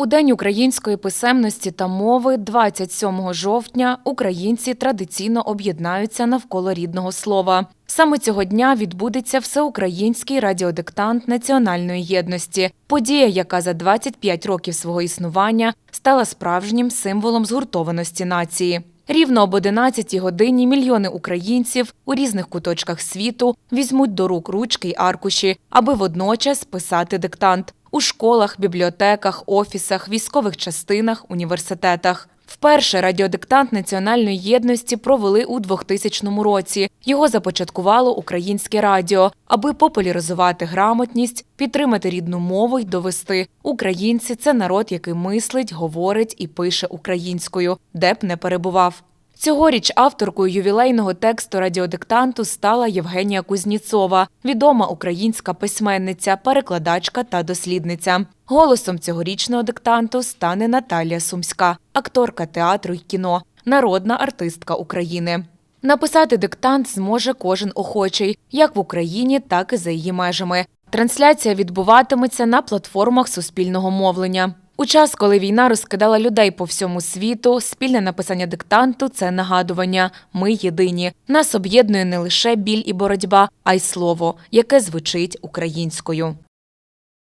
У День української писемності та мови 27 жовтня українці традиційно об'єднаються навколо рідного слова. Саме цього дня відбудеться всеукраїнський радіодиктант національної єдності, подія, яка за 25 років свого існування стала справжнім символом згуртованості нації. Рівно об 11 годині мільйони українців у різних куточках світу візьмуть до рук ручки й аркуші, аби водночас писати диктант у школах, бібліотеках, офісах, військових частинах, університетах. Вперше радіодиктант національної єдності провели у 2000 році. Його започаткувало українське радіо, аби популяризувати грамотність, підтримати рідну мову й довести. Українці це народ, який мислить, говорить і пише українською, де б не перебував. Цьогоріч авторкою ювілейного тексту радіодиктанту стала Євгенія Кузніцова, відома українська письменниця, перекладачка та дослідниця. Голосом цьогорічного диктанту стане Наталія Сумська, акторка театру й кіно, народна артистка України. Написати диктант зможе кожен охочий, як в Україні, так і за її межами. Трансляція відбуватиметься на платформах суспільного мовлення. У час, коли війна розкидала людей по всьому світу, спільне написання диктанту це нагадування. Ми єдині. Нас об'єднує не лише біль і боротьба, а й слово, яке звучить українською.